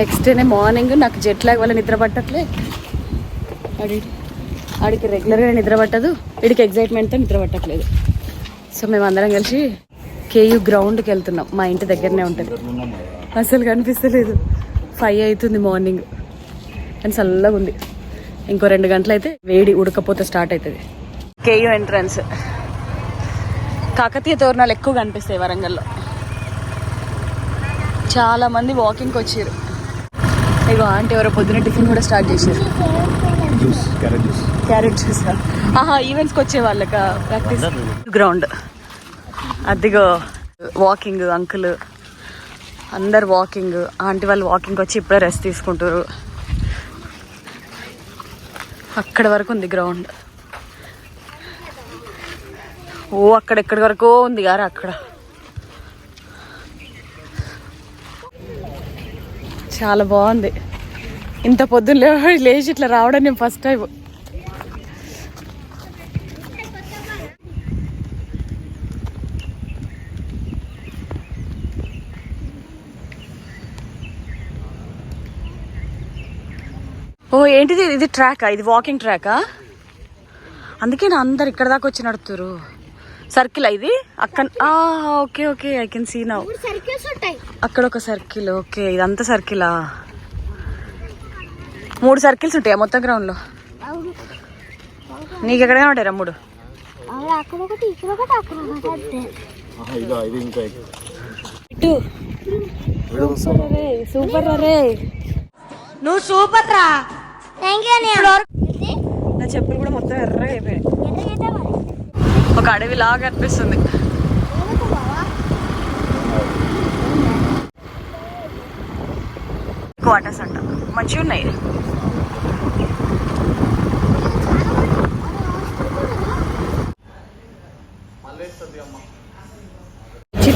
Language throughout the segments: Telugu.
నెక్స్ట్ డేనే మార్నింగ్ నాకు జెట్ లాగ్ వల్ల నిద్ర పట్టట్లే. ఆడికి రెగ్యులర్గా నిద్ర పట్టదు. వీడికి ఎగ్జైట్మెంట్తో నిద్ర పట్టట్లేదు. సో మేము అందరం కలిసి కేయూ గ్రౌండ్కి వెళ్తున్నాం. మా ఇంటి దగ్గరనే ఉంటుంది. అసలు కనిపిస్తలేదు. ఫైవ్ అవుతుంది మార్నింగ్ అని చల్లగా ఉంది. ఇంకో రెండు గంటలు అయితే వేడి ఉడకపోతే స్టార్ట్ అవుతుంది కేయూ ఎంట్రన్స్ కాకతీయ తోరణాలు ఎక్కువ కనిపిస్తాయి వరంగల్లో. చాలామంది వాకింగ్కి వచ్చారు. ఇగో ఆంటీ ఎవరో పొద్దున టిఫిన్ కూడా స్టార్ట్ చేశారు. Juice carrot juice. Carrot juice ఆహా ఈవెంట్స్కి వచ్చే వాళ్ళక? ప్రాక్టీస్. గ్రౌండ్. అదిగో వాకింగ్ అంకుల్. అందరు వాకింగ్. ఆంటీ వాళ్ళు వాకింగ్ వచ్చి ఇప్పుడే రెస్ట్ తీసుకుంటారు. అక్కడ వరకు ఉంది గ్రౌండ్. ఓ అక్కడ ఎక్కడి వరకు ఉంది గారా అక్కడ. చాలా బాగుంది. ఇంత పొద్దున్న లేచి ఇట్లా రావడం నేను ఫస్ట్ టైం ఓ ఏంటిది? ఇది ట్రాకా ఇది వాకింగ్ ట్రాకా అందుకే నా అందరు ఇక్కడ దాకా వచ్చి నడుతురు సర్కిల్ ఇది? అక్కడ okay okay I can see now circles ఉంటాయి. అక్కడ ఒక సర్కిల్ ఓకే ఇదంతా సర్కిలా? మూడు సర్కిల్స్ ఉంటాయా మొత్తం గ్రౌండ్లో అవును. నీకు ఎక్కడైనా ఉంటాయి మూడు సూపర్ రే సూపర్ రే నువ్వు సూపర్ రా. థ్యాంక్ యూ నా చెప్పులు కూడా మొత్తం ఎర్రగా అయిపోయాయి. ఒక అడవి లాగా అనిపిస్తుంది క్వార్టర్స్ అంట. మంచిగా ఉన్నాయి.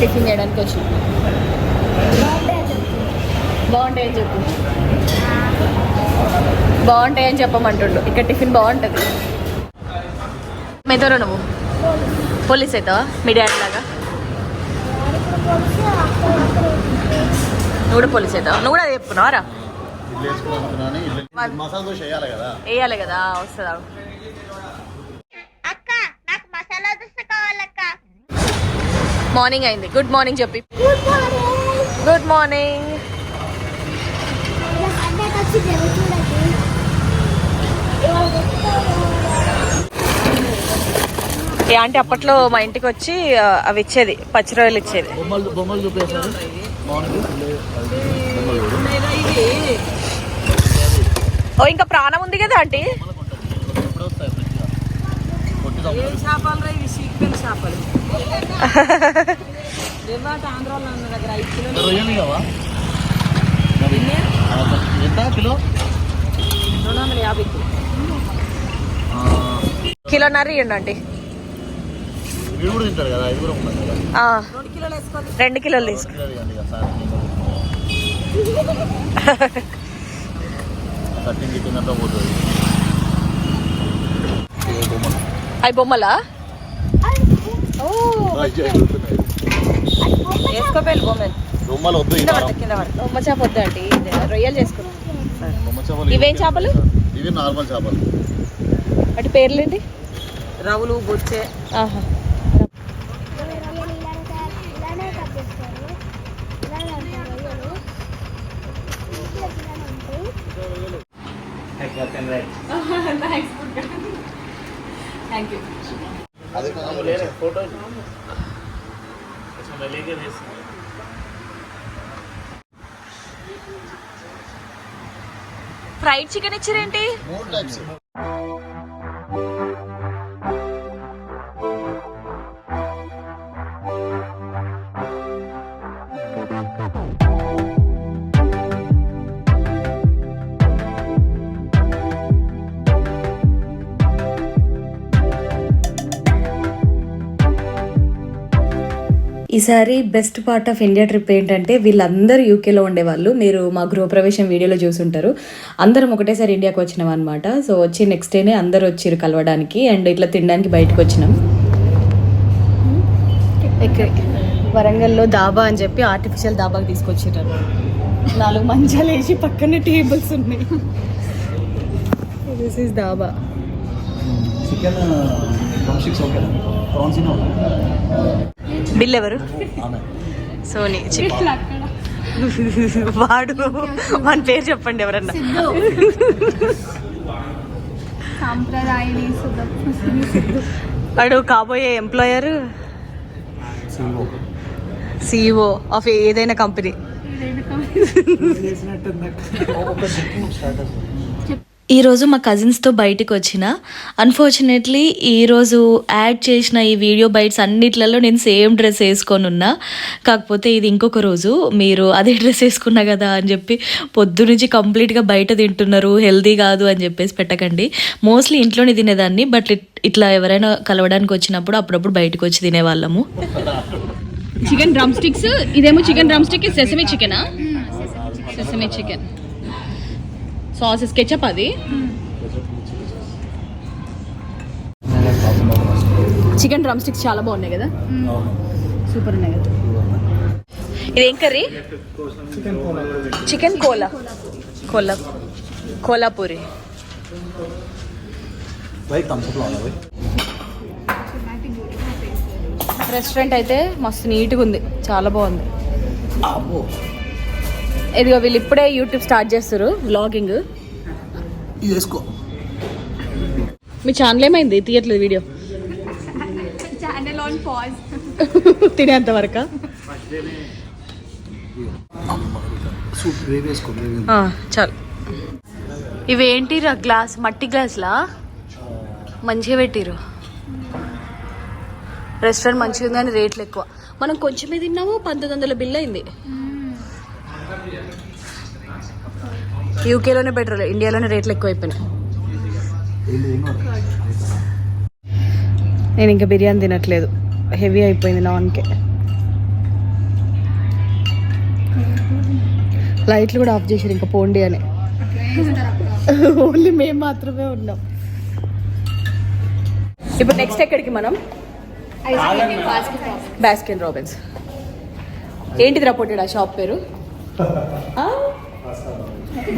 టిఫిన్ చేయడానికి వచ్చి. బాగుంటాయి అని చెప్పు. బాగుంటాయి అని చెప్పమంటుండు. ఇక్కడ టిఫిన్ బాగుంటుంది. మెదరు నువ్వు. పోలీస్ అవుతావా మీ డాడీ లాగా? నువ్వు కూడా పోలీస్ అవుతావా నువ్వు కూడా అదే చెప్పుకున్నావారా వేయాలి కదా వస్తుందా? మార్నింగ్ అయింది. గుడ్ మార్నింగ్ చెప్పి. గుడ్ మార్నింగ్ ఏ అంటే అప్పట్లో మా ఇంటికి వచ్చి అవి ఇచ్చేది పచ్చి రొయ్యలు ఇచ్చేది. ఓ ఇంకా ప్రాణం ఉంది కదా ఆంటీ? ఎప్పుడు వస్తాయి వీడు కూడా తింటారు కదా? రెండు కిలోలు తీసుకో. కిలో ఇవ్వండి కదా సార్ కట్టింగ్ గిట్టింగ్ అంతా పోతుంది. ఏ బొమ్మలు? అవి బొమ్మలా వేసుకోపోయి బొమ్మలు బొమ్మలు వద్దు ఈ కింద బొమ్మ చేప రొయ్యలు చేసుకున్నాం బొమ్మ చేపలు ఇవేం చేపలు? ఇవి నార్మల్ చేపలు. వాటి పేర్లేంటి? రవులు బొచ్చే. ఆహా. ఇట్లా ఇట్లానే ఉంటాయి థ్యాంక్ యూ అది ఫోటో ఫ్రైడ్ చికెన్ ఇచ్చారేంటి? మూడు టైప్స్ ఈసారి best part of India trip ఏంటంటే వీళ్ళందరూ యూకేలో ఉండేవాళ్ళు. మీరు మా గృహప్రవేశం వీడియోలో చూసుంటారు. అందరం ఒకటేసారి ఇండియాకి వచ్చినాం అనమాట సో వచ్చి నెక్స్ట్ డేనే అందరూ వచ్చిరు కలవడానికి అండ్ ఇట్లా తినడానికి బయటకు వచ్చినాం. ఇక్కడ వరంగల్లో దాబా అని చెప్పి ఆర్టిఫిషియల్ దాబాకి తీసుకొచ్చారు. నాలుగు మంచాలు వేసి పక్కనే టేబుల్స్ ఉన్నాయి. This is dhaba. Chicken prawns in bill ఎవరు సోనీ చికెన్ వాడు మన పేరు చెప్పండి ఎవరన్నా. వాడు కాబోయే ఎంప్లాయర్? సిఓ సిఇఓ ఆఫ్ ఏదైనా కంపెనీ. ఈరోజు మా కజిన్స్తో బయటికి వచ్చిన. అన్ఫార్చునేట్లీ ఈరోజు యాడ్ చేసిన ఈ వీడియో బైట్స్ అన్నిట్లలో నేను సేమ్ డ్రెస్ వేసుకొని ఉన్నా. కాకపోతే ఇది ఇంకొక రోజు. మీరు అదే డ్రెస్ వేసుకున్నా కదా అని చెప్పి పొద్దు నుంచి కంప్లీట్గా బయట తింటున్నారు. హెల్దీ కాదు అని చెప్పేసి పెట్టకండి. మోస్ట్లీ ఇంట్లోనే తినేదాన్ని బట్ ఇట్లా ఎవరైనా కలవడానికి వచ్చినప్పుడు అప్పుడప్పుడు బయటకు వచ్చి తినేవాళ్ళము. చికెన్ డ్రమ్ స్టిక్స్ ఇదేమో చికెన్ డ్రమ్ స్టిక్ సెసమి చికెనా సెసమి చికెన్ సాసెస్ కెచప్ అది? చికెన్ డ్రమ్ స్టిక్స్ చాలా బాగున్నాయి కదా? సూపర్ ఉన్నాయి కదా? ఇదేం కర్రీ? చికెన్ కోలా. కోలా. కోలాపూరి రెస్టారెంట్ అయితే మస్తు నీట్గా ఉంది. చాలా బాగుంది. అబ్బో. ఇదిగో వీళ్ళు ఇప్పుడే యూట్యూబ్ స్టార్ట్ చేస్తారు వ్లాగింగ్ వేసుకో. మీ ఛానల్ ఏమైంది? తీయట్లేదు వీడియో ఛానల్ ఆన్ పాజ్ తినేంత వరకు? చాలు. ఇవేంటి రా గ్లాస్ మట్టి గ్లాస్లా? మంచిగా పెట్టిరు రెస్టారెంట్ మంచిగా ఉంది కానీ రేట్లు ఎక్కువ. మనం కొంచెమే తిన్నాము పంతొమ్మిది వందల బిల్ అయింది. యూకేలోనే బెటర్ ఇండియాలోనే రేట్లు ఎక్కువ అయిపోయినాయి నేను ఇంకా బిర్యానీ తినట్లేదు. హెవీ అయిపోయింది నాన్కే. లైట్లు కూడా ఆఫ్ చేశారు ఇంకా పోండి అని. ఓన్లీ మేము మాత్రమే ఉన్నాం. ఇప్పుడు నెక్స్ట్ ఎక్కడికి మనం? బాస్కిన్ రాబిన్స్ ఏంటిది రాపోటాడు ఆ షాప్ పేరు?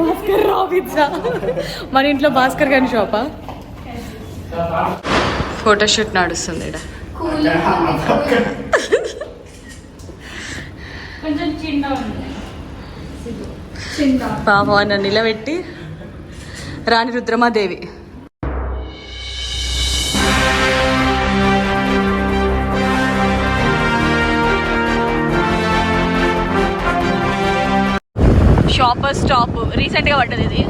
భాస్కర్ రాబిన్సా మన ఇంట్లో భాస్కర్ గారి షాపా ఫోటోషూట్ నడుస్తుంది ఈడ. పాపం ఆయన నిలబెట్టి రాణి రుద్రమాదేవి. షాపర్ స్టాప్ రీసెంట్గా పడ్డది ఇది.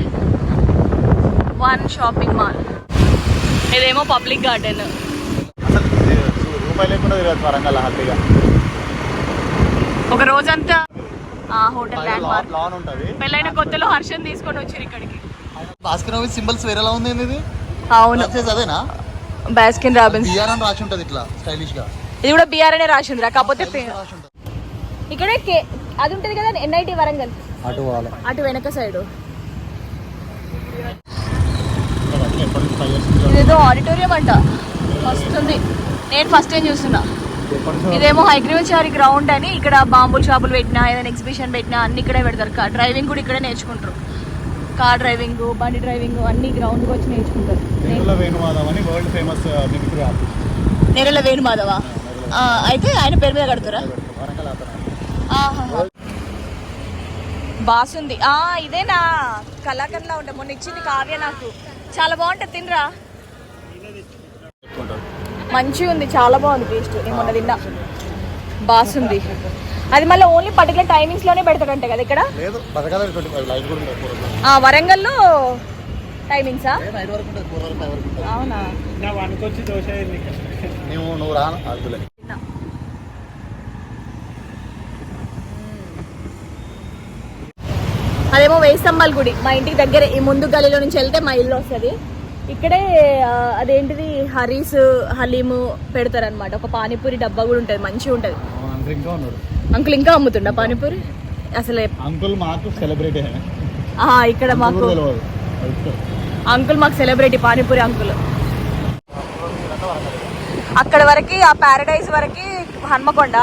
వన్ షాపింగ్ మాల్ ఇదేమో పబ్లిక్ గార్డెన్ ఒక రోజంతా హోటల్ ల్యాండ్ మార్క్ పెళ్ళైన కొత్తలో తీసుకొని వచ్చారు ఇక్కడికి. సింబల్స్ వేరేలా ఉంది ఇది? అవును. అదేనా? బాస్కిన్ రాబిన్స్ బిఆర్ అని రాసి ఉంటుంది ఇట్లా స్టైలిష్గా. ఇది కూడా బీఆర్ అనే కాకపోతే రాసి ఉంటుంది. ఇక్కడే కే అది ఉంటుంది కదా ఎన్ఐటి వరంగల్. అటు పోవాలి. అటు వెనక సైడ్ ఇదేదో ఆడిటోరియం అంట. వస్తుంది నేను ఫస్ట్ టైం చూస్తున్నా. ఇదేమో హైగ్రీవచారి గ్రౌండ్ అని ఇక్కడ బాంబుల్ షాపులు పెట్టినా ఏదైనా ఎగ్జిబిషన్ పెట్టినా అన్ని ఇక్కడే పెడతారు. కార్ డ్రైవింగ్ కూడా ఇక్కడే నేర్చుకుంటారు. కార్ డ్రైవింగ్ బండి డ్రైవింగ్ అన్ని గ్రౌండ్కి వచ్చి నేర్చుకుంటారు. వేణుల వేణుమాధవ్ అని world famous mimicry artist Nerella Venu Madhav? ఆ, అయితే ఆయన పేరు మీద కడతారా. బాసుంది. ఆ ఇదేనా? కళాకండ్లా ఉంటా మొన్న ఇచ్చింది కావ్య నాకు. చాలా బాగుంటుంది తినరా. మంచిగా ఉంది చాలా బాగుంది టేస్ట్ నేను మొన్న తిన్నా. బాసుంది. అది మళ్ళీ ఓన్లీ పర్టికులర్ టైమింగ్స్లోనే పెడతాడంట కదా ఇక్కడ? వరంగల్లో టైమింగ్సా అవునా నువ్వు నువ్వు రా అద్దులే అదేమో వేయి స్తంభాల గుడి. మా ఇంటికి దగ్గరే ఈ ముందు గలీలో నుంచి వెళ్తే మా ఇల్లు వస్తుంది. ఇక్కడే అదేంటిది హరీస్ హలీము పెడతారనమాట ఒక పానీపూరి డబ్బా కూడా ఉంటుంది మంచిగా ఉంటుంది. అంకుల్ ఇంకా అమ్ముతుండ పానీపూరి? అసలు అంకుల్ మాకు సెలబ్రిటీ ఇక్కడ మాకు అంకుల్. మాకు సెలబ్రిటీ పానీపూరి అంకుల్. అక్కడ వరకు ఆ పారడైజ్ వరకు హన్మకొండ.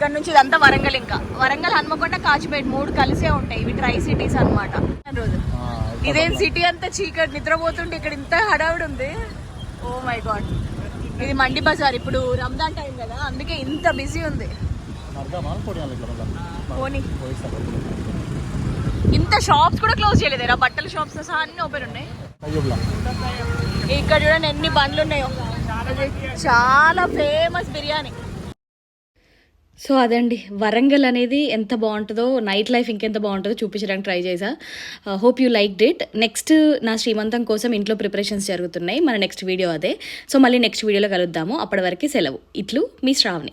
ఇక్కడ నుంచి ఇదంతా వరంగల్ ఇంకా. వరంగల్ హన్మకొండ కాచిపేట మూడు కలిసే ఉంటాయి. ఇవి ట్రై సిటీస్ అన్నమాట. రోజు. ఇదేం సిటీ అంతా చీకటి నిద్రపోతుంటే ఇక్కడ ఇంత హడావిడి ఉంది. ఓ మై గాడ్ ఇది మండి బజార్. ఇప్పుడు రంజాన్ టైం కదా అందుకే ఇంత బిజీ ఉంది. ఇంత షాప్స్ కూడా క్లోజ్ చేయలేదురా బట్టల షాప్స్ సహా అన్ని ఓపెన్ ఉన్నాయి. ఇక్కడ చూడండి ఎన్ని బండ్లు ఉన్నాయో. చాలా ఫేమస్ బిర్యానీ. సో అదండి. వరంగల్ అనేది ఎంత బాగుంటుందో నైట్ లైఫ్ ఇంకెంత బాగుంటుందో చూపించడానికి ట్రై చేసా hope you like it next నా శ్రీమంతం కోసం ఇంట్లో ప్రిపరేషన్స్ జరుగుతున్నాయి. మన నెక్స్ట్ వీడియో అదే. సో మళ్ళీ నెక్స్ట్ వీడియోలో కలుద్దాము. అప్పటి వరకు సెలవు. ఇట్లు మీ శ్రావణి.